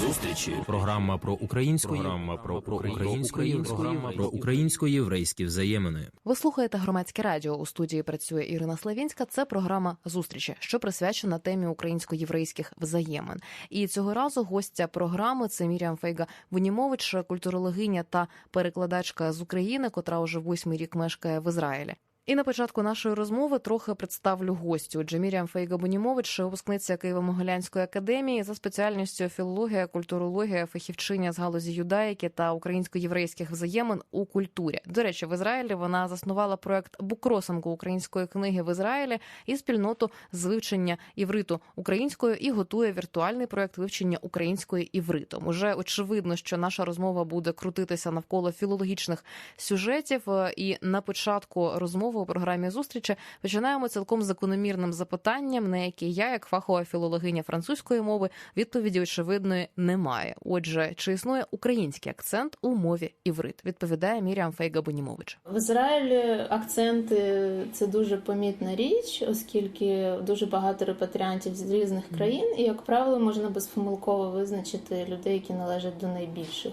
Зустрічі. Програма про українську програма про, про українську програма про українсько-єврейські взаємини. Ви слухаєте громадське радіо. У студії працює Ірина Славінська. Це програма зустрічі, що присвячена темі українсько-єврейських взаємин. І цього разу гостя програми це Міріам Фейга Вунімович, культурологиня та перекладачка з України, котра уже восьмий рік мешкає в Ізраїлі. І на початку нашої розмови трохи представлю гостю. Джеміріам Фейга Бунімович, випускниця Києво-Могилянської академії за спеціальністю філологія, культурологія, фахівчиня з галузі юдаїки та українсько-єврейських взаємин у культурі. До речі, в Ізраїлі вона заснувала проект букросингу української книги в Ізраїлі і спільноту з вивчення івриту українською і готує віртуальний проект вивчення української івритом. Уже очевидно, що наша розмова буде крутитися навколо філологічних сюжетів. І на початку розмови у програмі зустрічі починаємо цілком закономірним запитанням, на яке я, як фахова філологиня французької мови, відповіді очевидної немає. Отже, чи існує український акцент у мові іврит? Відповідає Міріам Фейга Бонімович. В Ізраїлі акценти це дуже помітна річ, оскільки дуже багато репатріантів з різних країн, і як правило можна безпомилково визначити людей, які належать до найбільших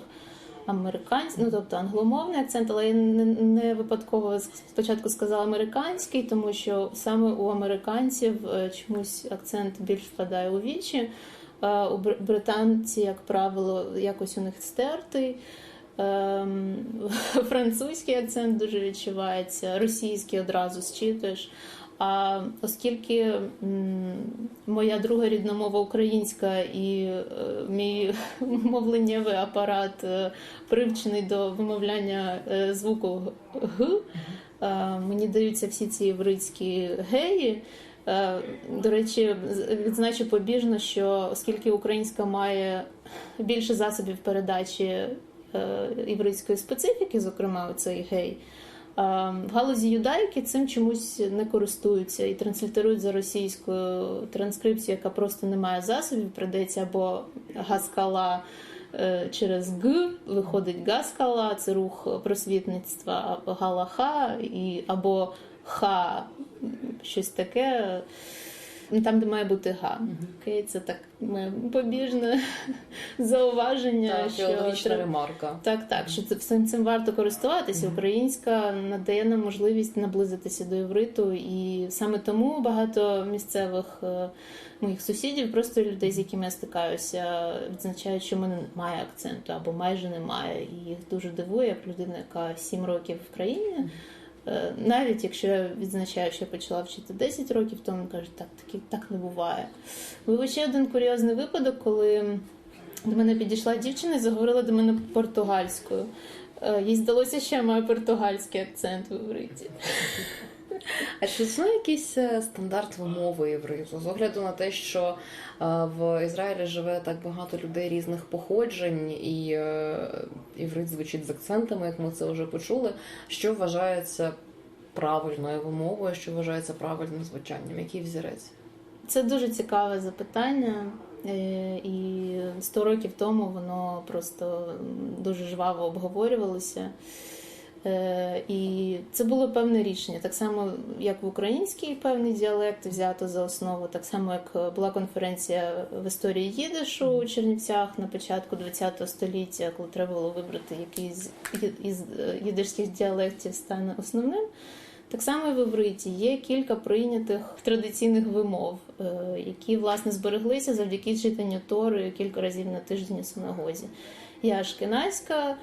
американський, ну тобто англомовний акцент, але я не, випадково спочатку сказала американський, тому що саме у американців е, чомусь акцент більш впадає у вічі. Е, у британці, як правило, якось у них стертий. Ем, французький акцент дуже відчувається, російський одразу зчитуєш. А оскільки моя друга рідна мова українська і е, мій мовленнєвий апарат е, привчений до вимовляння е, звуку г, мені даються всі ці єврейські геї. До речі, відзначу побіжно, що оскільки українська має більше засобів передачі єврейської специфіки, зокрема цей гей. В галузі юдайки цим чомусь не користуються і транслітерують за російською транскрипцією, яка просто не має засобів, придеться або гаскала е, через Г, виходить гаскала, це рух просвітництва галаха, і або ха, щось таке. Ну, там, де має бути га. Окей, це так моє побіжне зауваження. Так, що треба... ремарка. Так, так, що це всім цим варто користуватися. Українська надає нам можливість наблизитися до євриту, і саме тому багато місцевих е, моїх сусідів, просто людей, з якими я стикаюся, відзначають, що в мене немає акценту або майже немає. І їх дуже дивує, як людина, яка сім років в країні. Е, навіть якщо я відзначаю, що я почала вчити 10 років, то він каже, так таки так не буває. Був ще один курйозний випадок, коли до мене підійшла дівчина і заговорила до мене португальською. Е, їй здалося, що я маю португальський акцент в івриті. А чи існує якийсь е, стандарт вимови євриту? З огляду на те, що е, в Ізраїлі живе так багато людей різних походжень, і єврит звучить з акцентами, як ми це вже почули. Що вважається правильною вимовою, що вважається правильним звучанням? Який взірець? Це дуже цікаве запитання. Е, і 100 років тому воно просто дуже жваво обговорювалося. Е, і це було певне рішення. Так само, як в український певний діалект взято за основу, так само, як була конференція в історії Їдишу у Чернівцях на початку ХХ століття, коли треба було вибрати який із їдишських діалектів стане основним. Так само і в івриті є кілька прийнятих традиційних вимов, е, які власне збереглися завдяки читанню Тори кілька разів на тиждень у синагозі. Є ашкенайська е,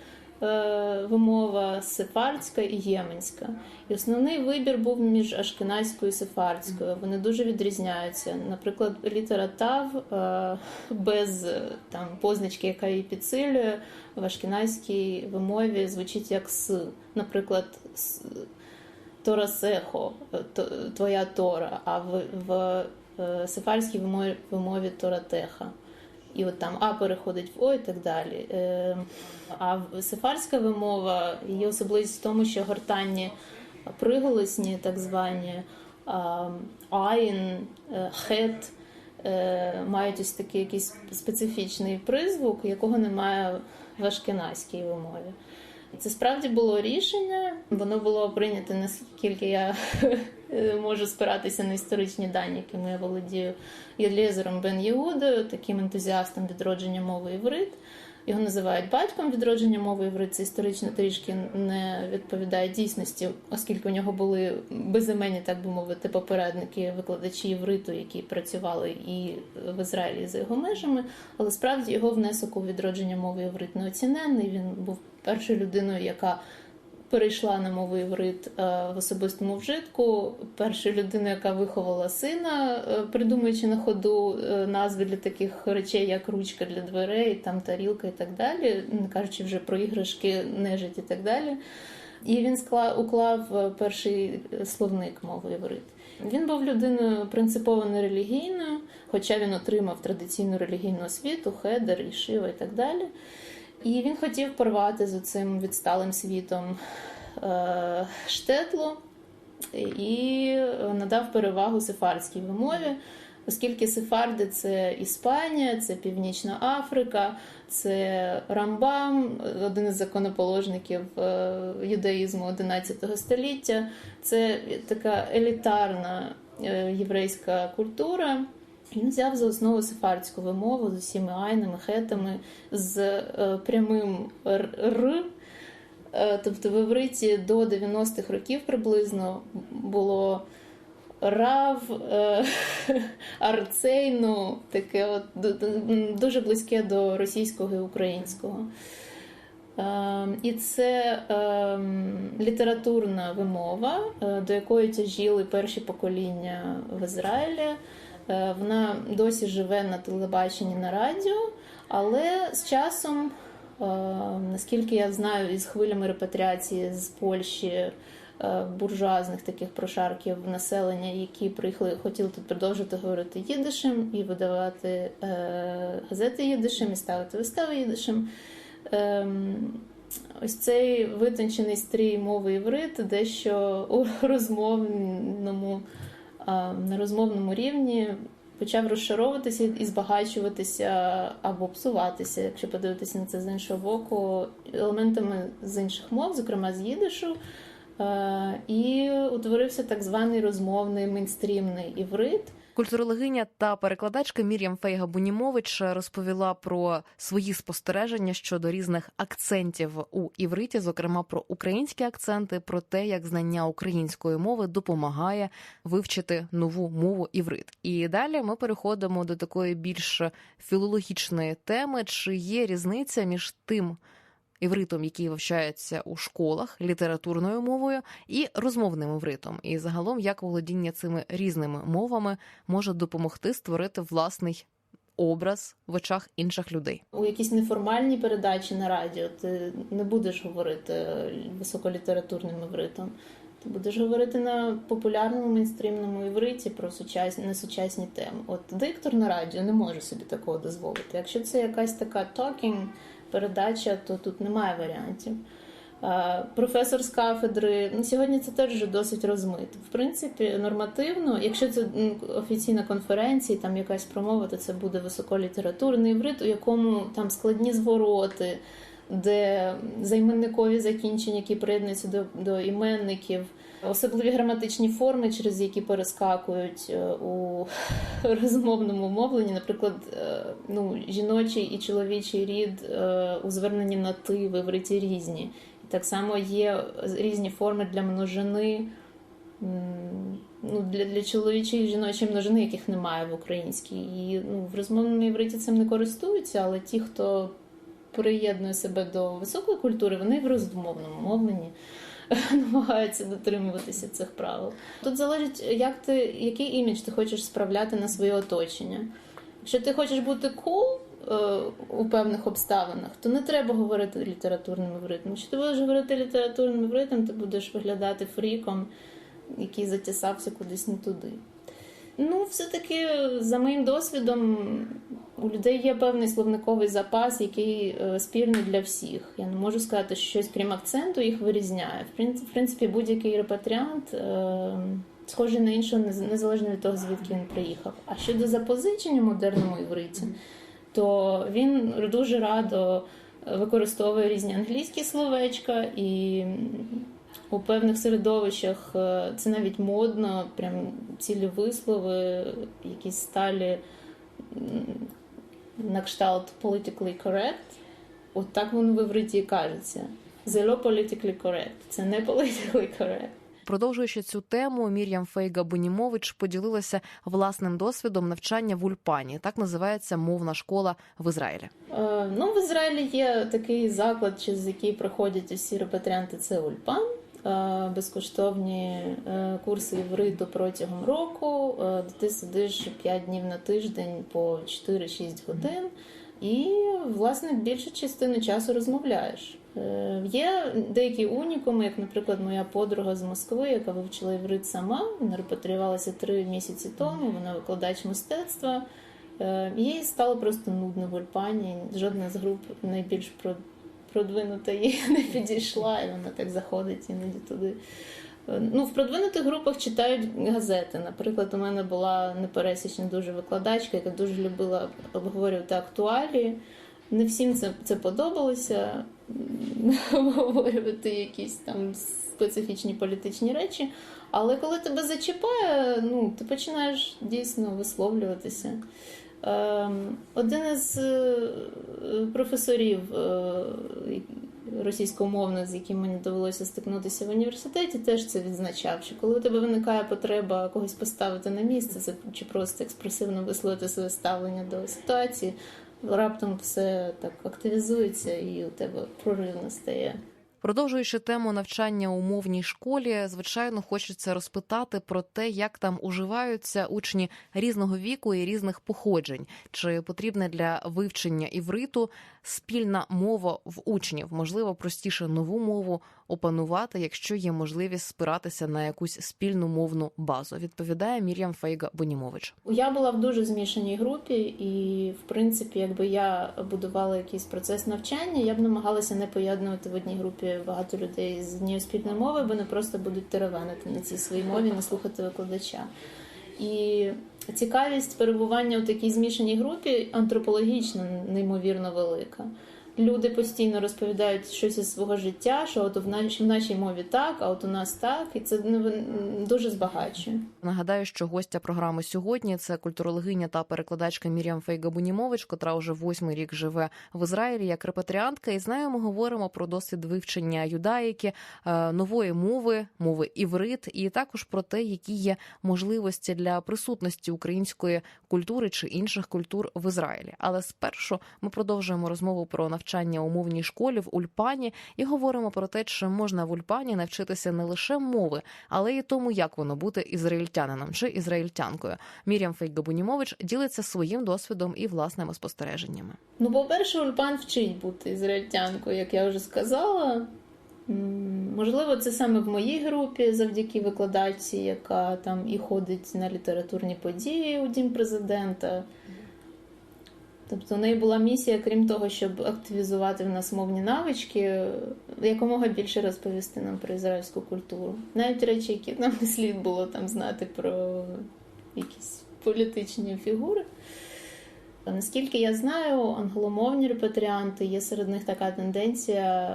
вимова, сефардська і єменська. І основний вибір був між ашкенайською і сефардською. Вони дуже відрізняються. Наприклад, літера Тав е, без там позначки, яка її підсилює, в ашкенайській вимові звучить як С. Наприклад, Торасехо, твоя Тора, а в в е, сефальській вимові, вимові Торатеха. І от там А переходить в О і так далі. Е, а сефальська вимова, її особливість в тому, що гортанні приголосні, так звані айн, е, хет, мають ось такий якийсь специфічний призвук, якого немає в ашкеназькій вимові. Це справді було рішення. Воно було прийнято наскільки я е, можу спиратися на історичні дані, якими я володію Єлєзером Бен Єгудою, таким ентузіастом відродження мови іврит. Його називають батьком відродження мови іврит. Це історично трішки не відповідає дійсності, оскільки у нього були безіменні, так би мовити, попередники, викладачі івриту, які працювали і в Ізраїлі і за його межами. Але справді його внесок у відродження мови іврит неоціненний. Він був першою людиною, яка перейшла на мову іврит е, в особистому вжитку. Перша людина, яка виховала сина, е, придумуючи на ходу е, назви для таких речей, як ручка для дверей, там тарілка і так далі, не кажучи вже про іграшки, нежить і так далі. І він скла- уклав перший словник мови іврит. Він був людиною принципово нерелігійною, хоча він отримав традиційну релігійну освіту, хедер, і шива і так далі. І він хотів порвати з цим відсталим світом е, штетлу і надав перевагу сефардській вимові, оскільки сефарди це Іспанія, це Північна Африка, це Рамбам, один із законоположників е, юдаїзму 11 століття. Це така елітарна е, єврейська культура. Він взяв за основу сефардську вимову з усіма айнами, хетами, з е, прямим р. Е, тобто в івриті до 90-х років приблизно було рав, е, арцейну, таке от ду- ду- дуже близьке до російського і українського. Е, І це е, літературна вимова, е, до якої тяжіли перші покоління в Ізраїлі. Е, Вона досі живе на телебаченні на радіо, але з часом, е, наскільки я знаю, із хвилями репатріації з Польщі е, буржуазних таких прошарків населення, які приїхали, хотіли тут продовжити говорити їдишем і видавати е, газети їдишем і ставити вистави їдишем. Ем, Ось цей витончений стрій мови іврит дещо у розмовному, на розмовному рівні почав розшаровуватися і збагачуватися або псуватися, якщо подивитися на це з іншого боку, елементами з інших мов, зокрема з їдишу. Е, І утворився так званий розмовний мейнстрімний іврит. Культурологиня та перекладачка Мір'ям Фейга Бунімович розповіла про свої спостереження щодо різних акцентів у івриті, зокрема про українські акценти, про те, як знання української мови допомагає вивчити нову мову іврит. І далі ми переходимо до такої більш філологічної теми: чи є різниця між тим. Івритом, який вивчається у школах літературною мовою, і розмовним івритом, і загалом як володіння цими різними мовами може допомогти створити власний образ в очах інших людей. У якійсь неформальній передачі на радіо ти не будеш говорити високолітературним івритом. Ти будеш говорити на популярному мейнстрімному івриті про сучасні несучасні теми. От диктор на радіо не може собі такого дозволити. Якщо це якась така talking передача, то тут немає варіантів. Професор з кафедри ну, сьогодні це теж вже досить розмито. В принципі, нормативно, якщо це офіційна конференція, там якась промова, то це буде високолітературний іврит, у якому там складні звороти, де займенникові закінчення, які приєднуються до, до іменників, особливі граматичні форми, через які перескакують е, у розмовному мовленні. Наприклад, е, ну, жіночий і чоловічий рід е, у зверненні на ти в івриті різні. Так само є різні форми для множини, ну, для, для чоловічої і жіночої множини, яких немає в українській. І ну, в розмовному івриті цим не користуються, але ті, хто приєднує себе до високої культури, вони в розмовному мовленні намагаються дотримуватися цих правил. Тут залежить, як ти, який імідж ти хочеш справляти на своє оточення. Якщо ти хочеш бути cool, е, у певних обставинах, то не треба говорити літературним івритом. Якщо ти будеш говорити літературним івритом, ти будеш виглядати фріком, який затісався кудись не туди. Ну, все-таки, за моїм досвідом, у людей є певний словниковий запас, який е, спільний для всіх. Я не можу сказати, що щось крім акценту їх вирізняє. В принципі, будь-який репатріант е, схожий на іншого, нез- незалежно від того, звідки він приїхав. А щодо запозичення модерному івриті, то він дуже радо використовує різні англійські словечка і У певних середовищах е, це навіть модно, прям цілі вислови, якісь сталі на кшталт politically correct. От так воно в івриті і кажеться. Zero politically correct. Це не politically correct. Продовжуючи цю тему, Мір'ям Фейга Бунімович поділилася власним досвідом навчання в Ульпані. Так називається мовна школа в Ізраїлі. Е, Ну, в Ізраїлі є такий заклад, через який проходять усі репатріанти. Це Ульпан. Е, Безкоштовні е, курси івриту протягом року, е, де ти сидиш 5 днів на тиждень по 4-6 годин, і, власне, більшу частину часу розмовляєш. Є деякі унікуми, як, наприклад, моя подруга з Москви, яка вивчила іврит сама, вона репатріювалася три місяці тому, вона викладач мистецтва. Їй стало просто нудно в Ульпані. Жодна з груп найбільш продвинута їй не підійшла, і вона так заходить іноді туди. Е, Ну, в продвинутих групах читають газети. Наприклад, у мене була непересічна дуже викладачка, яка дуже любила обговорювати актуалії. Не всім це, це подобалося обговорювати якісь там специфічні політичні речі. Але коли тебе зачіпає, ну ти починаєш дійсно висловлюватися. Ем, Один із е, професорів е, російськомовних, з яким мені довелося стикнутися в університеті, теж це відзначав. Що коли у тебе виникає потреба когось поставити на місце, чи просто експресивно висловити своє ставлення до ситуації, раптом все так активізується і у тебе прорив настає. Продовжуючи тему навчання у мовній школі, звичайно, хочеться розпитати про те, як там уживаються учні різного віку і різних походжень. Чи потрібне для вивчення івриту спільна мова в учнів? Можливо, простіше нову мову опанувати, якщо є можливість спиратися на якусь спільну мовну базу. Відповідає Мір'ям Фейга Бонімович. Я була в дуже змішаній групі, і в принципі, якби я будувала якийсь процес навчання, я б намагалася не поєднувати в одній групі багато людей з однієї спільної мови, бо вони просто будуть теревенити на цій своїй мові, не слухати викладача. І цікавість перебування у такій змішаній групі антропологічно неймовірно велика. Люди постійно розповідають щось із свого життя, що от в нашій, в нашій мові так, а от у нас так, і це ну, дуже збагачує. Нагадаю, що гостя програми сьогодні це культурологиня та перекладачка Мір'ям Фейга Бунімович, котра вже восьмий рік живе в Ізраїлі як репатріантка. І з нею ми говоримо про досвід вивчення юдаїки, е, нової мови, мови іврит, і також про те, які є можливості для присутності української культури чи інших культур в Ізраїлі. Але спершу ми продовжуємо розмову про навчання у мовній школі в Ульпані і говоримо про те, чи можна в Ульпані навчитися не лише мови, але й тому, як воно бути ізраїльтянином чи ізраїльтянкою. Мір'ям Фейгабунімович ділиться своїм досвідом і власними спостереженнями. Ну, по-перше, Ульпан вчить бути ізраїльтянкою, як я вже сказала. Можливо, це саме в моїй групі, завдяки викладачці, яка там і ходить на літературні події у Дім президента. Тобто у неї була місія, крім того, щоб активізувати в нас мовні навички, якомога більше розповісти нам про ізраїльську культуру. Навіть речі, які нам не слід було там знати про якісь політичні фігури. Наскільки я знаю, англомовні репатріанти є серед них така тенденція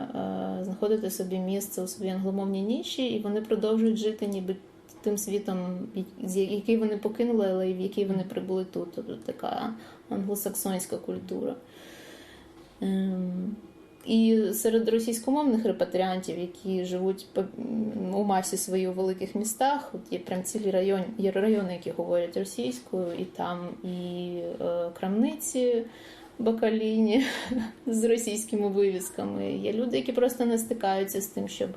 е, знаходити собі місце у своїй англомовній ніші, і вони продовжують жити ніби тим світом, який вони покинули, але й в який вони прибули тут. Тобто така англосаксонська культура. Ем, І серед російськомовних репатріантів, які живуть у масі свої у великих містах, от є прям цілі райони, є райони, які говорять російською, і там і е, крамниці бакаліні з російськими вивісками. Є люди, які просто не стикаються з тим, щоб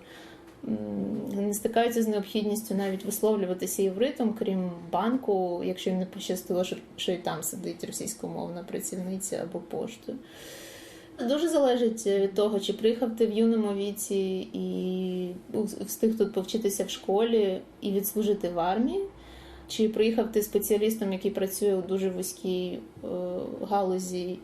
не стикаються з необхідністю навіть висловлюватися євритом, крім банку, якщо їм не пощастило, що, і там сидить російськомовна працівниця або поштою. Дуже залежить від того, чи приїхав ти в юному віці і встиг тут повчитися в школі і відслужити в армії, чи приїхав ти спеціалістом, який працює у дуже вузькій е, галузі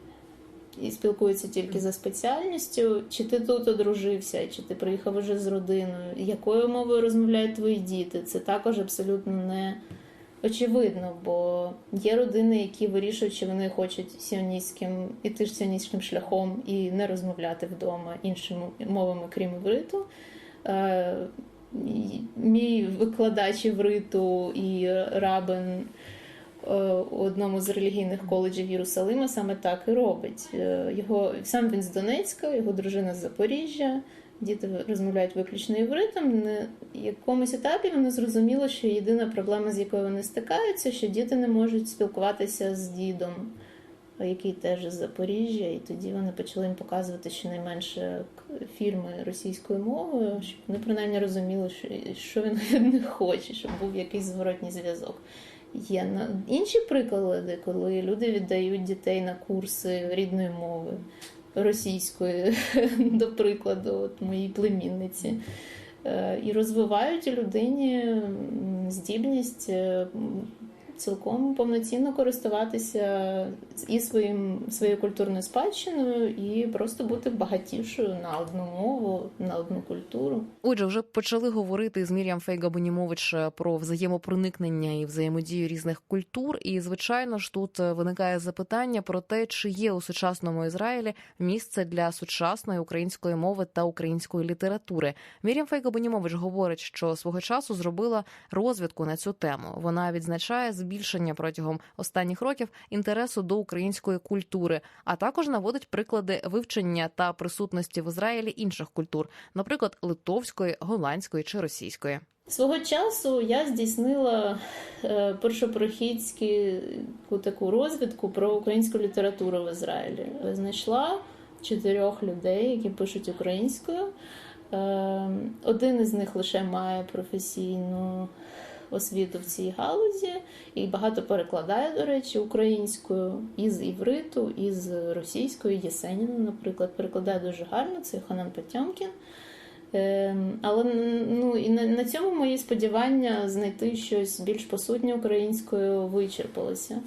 і спілкується тільки за спеціальністю, чи ти тут одружився, чи ти приїхав уже з родиною, якою мовою розмовляють твої діти. Це також абсолютно не очевидно, бо є родини, які вирішують, що вони хочуть сіоністським іти ж сіоністським шляхом і не розмовляти вдома іншими мовами, крім івриту. Е, Мій викладач івриту і рабин у одному з релігійних коледжів Єрусалима саме так і робить. Його сам він з Донецька, його дружина з Запоріжжя. Діти розмовляють виключно івритом. На якомусь етапі вони зрозуміли, що єдина проблема, з якою вони стикаються, що діти не можуть спілкуватися з дідом, який теж з Запоріжжя, і тоді вони почали їм показувати щонайменше фільми російською мовою, щоб вони принаймні розуміли, що він від них хоче, щоб був якийсь зворотній зв'язок. Є. Інші приклади, коли люди віддають дітей на курси рідної мови російської, до прикладу, от моїй племінниці, і розвивають у людині здібність цілком повноцінно користуватися і своїм своєю культурною спадщиною, і просто бути багатішою на одну мову, на одну культуру. Отже, вже почали говорити з Мір'ям Фейга Бонімович про взаємопроникнення і взаємодію різних культур. І звичайно ж тут виникає запитання про те, чи є у сучасному Ізраїлі місце для сучасної української мови та української літератури. Мір'ям Фейга Бонімович говорить, що свого часу зробила розвідку на цю тему. Вона відзначає збільшення протягом останніх років інтересу до української культури, а також наводить приклади вивчення та присутності в Ізраїлі інших культур, наприклад, литовської, голландської чи російської. Свого часу я здійснила е, першопрохідську таку розвідку про українську літературу в Ізраїлі. Знайшла чотирьох людей, які пишуть українською. Е, один із них лише має професійну освіту в цій галузі і багато перекладає, до речі, українською із івриту, із російської Єсеніна, наприклад, перекладає дуже гарно. Це Ханан Потьомкін. Але ну і на, на цьому мої сподівання знайти щось більш посутнє українською вичерпалися.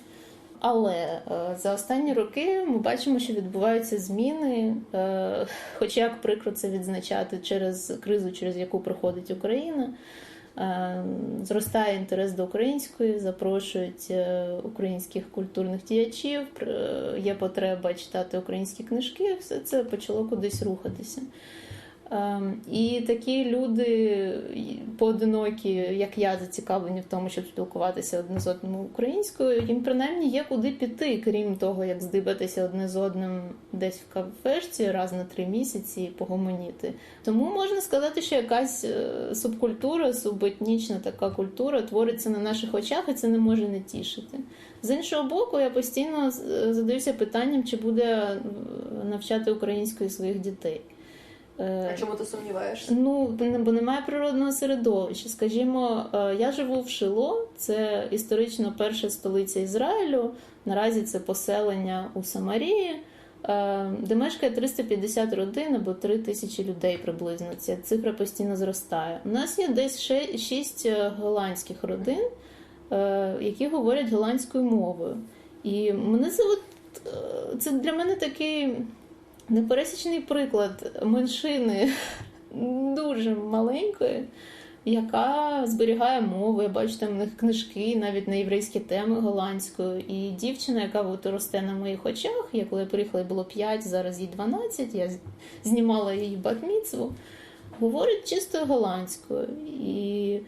Але е, за останні роки ми бачимо, що відбуваються зміни, е, хоч як прикро це відзначати через кризу, через яку проходить Україна. Е, зростає інтерес до української, запрошують е, українських культурних діячів, є потреба читати українські книжки, все це почало кудись рухатися. Ем, і такі люди поодинокі, як я, зацікавлені в тому, щоб спілкуватися одне з одним українською, їм принаймні є куди піти, крім того, як здибатися одне з одним десь в кафешці раз на три місяці і погомоніти. Тому можна сказати, що якась е, субкультура, субетнічна така культура твориться на наших очах, і це не може не тішити. З іншого боку, я постійно задаюся питанням, чи буде навчати українською своїх дітей. А чому ти сумніваєшся? Ну, бо немає природного середовища. Скажімо, е, я живу в Шило, це історично перша столиця Ізраїлю. Наразі це поселення у Самарії, е, де мешкає 350 родин або 3 тисячі людей приблизно. Ця цифра постійно зростає. У нас є десь 6 е, голландських родин, які говорять голландською мовою. І мене це, це для мене такий. Непересічний приклад меншини дуже маленької, яка зберігає мови. Там в них книжки, навіть на єврейські теми голландською. І дівчина, яка от росте на моїх очах, я коли приїхала, було 5, зараз їй 12, я знімала її батміцву, говорить чисто голландською. І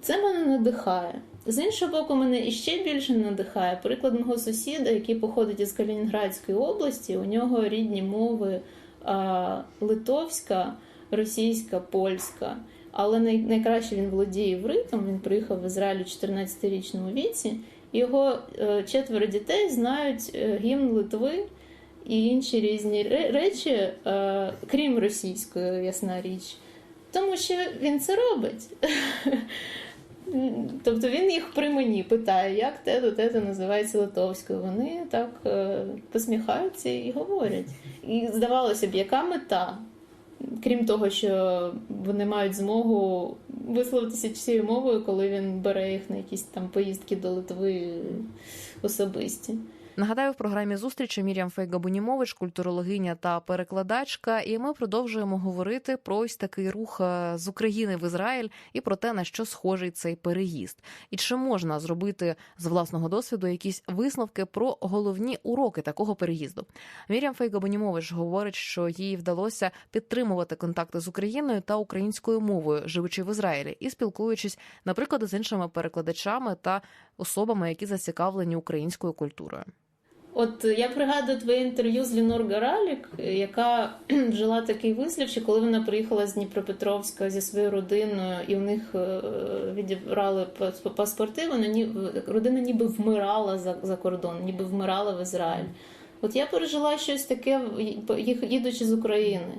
це мене надихає. З іншого боку, мене іще більше надихає приклад мого сусіда, який походить із Калінінградської області. У нього рідні мови а, литовська, російська, польська. Але най, найкраще він володіє івритом. Він приїхав в Ізраїль у 14-річному віці. Його е, четверо дітей знають е, гімн Литви і інші різні речі, е, крім російської, ясна річ. Тому що він це робить. Тобто він їх при мені питає, як те до те називається литовською. Вони так е, посміхаються і говорять. І здавалося б, яка мета? Крім того, що вони мають змогу висловитися цією мовою, коли він бере їх на якісь там поїздки до Литви особисті. Нагадаю, в програмі зустрічі Мір'ям Фейга-Бунімович, культурологиня та перекладачка. І ми продовжуємо говорити про ось такий рух е, з України в Ізраїль і про те, на що схожий цей переїзд, і чи можна зробити з власного досвіду якісь висновки про головні уроки такого переїзду. Мір'ям Фейга-Бунімович говорить, що їй вдалося підтримувати контакти з Україною та українською мовою, живучи в Ізраїлі, і спілкуючись, наприклад, з іншими перекладачами та особами, які зацікавлені українською культурою. От я пригадую твоє інтерв'ю з Лінор Гаралік, яка вжила такий вислів, що коли вона приїхала з Дніпропетровська зі своєю родиною, і в них е, відібрали паспорти, вона ні родина ніби вмирала за, за кордон, ніби вмирала в Ізраїль. От я пережила щось таке, їдучи з України.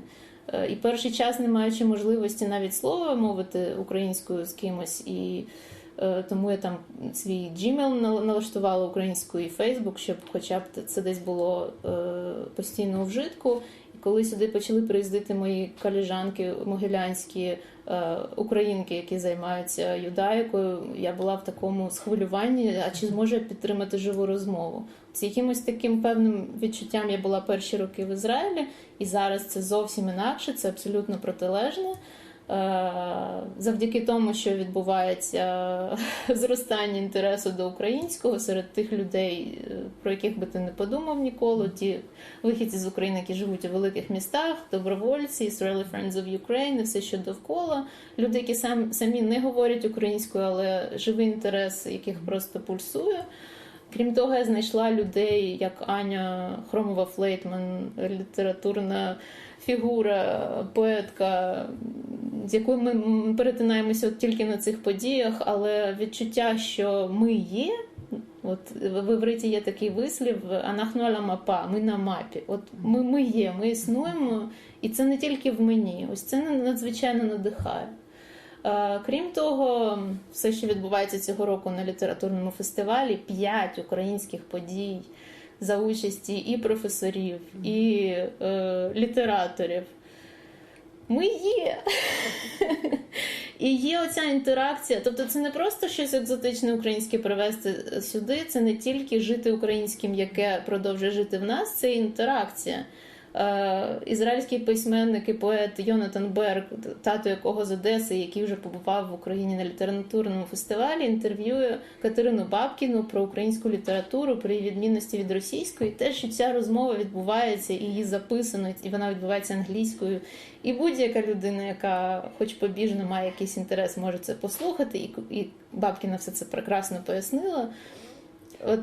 Е, і перший час, не маючи можливості навіть слова мовити українською з кимось і. Е, тому я там свій Gmail налаштувала українською і Facebook, щоб хоча б це десь було е, постійно у вжитку. І коли сюди почали приїздити мої коліжанки могилянські е, українки, які займаються юдаїкою, я була в такому схвилюванні, а чи зможу я підтримати живу розмову? З якимось таким певним відчуттям я була перші роки в Ізраїлі, і зараз це зовсім інакше, це абсолютно протилежне. Е, завдяки тому, що відбувається зростання інтересу до українського серед тих людей, е, про яких би ти не подумав ніколи, ті вихідці з України, які живуть у великих містах, добровольці, Israeli Friends of Ukraine, все що довкола, люди, які сам, самі не говорять українською, але живий інтерес, яких просто пульсує. Крім того, я знайшла людей, як Аня Хромова Флейтман, літературна фігура, поетка, з якою ми перетинаємося от тільки на цих подіях, але відчуття, що ми є. От в івриті є такий вислів Анахнуаля мапа, ми на мапі. От ми ми є, ми існуємо, і це не тільки в мені. Ось це надзвичайно надихає. Крім того, все, що відбувається цього року на літературному фестивалі, п'ять українських подій за участі і професорів, і е, літераторів. Ми є. І є оця інтеракція. Тобто, це не просто щось екзотичне українське привезти сюди, це не тільки жити українським, яке продовжує жити в нас, це інтеракція. Е, ізраїльський письменник і поет Йонатан Берг, тато якого з Одеси, який вже побував в Україні на літературному фестивалі, інтерв'ює Катерину Бабкіну про українську літературу, про її відмінності від російської. Те, що ця розмова відбувається, і її записано, і вона відбувається англійською. І будь-яка людина, яка, хоч побіжно, має якийсь інтерес, може це послухати, і і Бабкіна все це прекрасно пояснила. От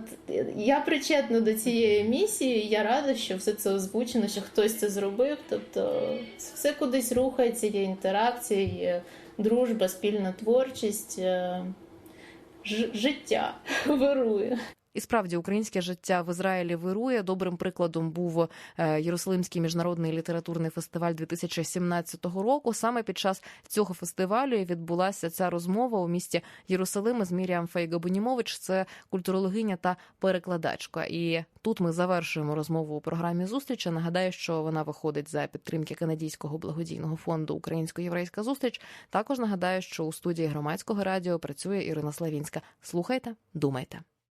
я причетна до цієї місії, я рада, що все це озвучено, що хтось це зробив. Тобто все кудись рухається, є інтеракція, є дружба, спільна творчість, е, життя вирує. І справді українське життя в Ізраїлі вирує. Добрим прикладом був е, Єрусалимський міжнародний літературний фестиваль 2017 року. Саме під час цього фестивалю відбулася ця розмова у місті Єрусалим з Міріам Фейга-Бунімович. Це культурологиня та перекладачка. І тут ми завершуємо розмову у програмі зустрічі. Нагадаю, що вона виходить за підтримки канадійського благодійного фонду Українсько-єврейська зустріч. Також нагадаю, що у студії громадського радіо працює Ірина Славінська. Слухайте, думайте.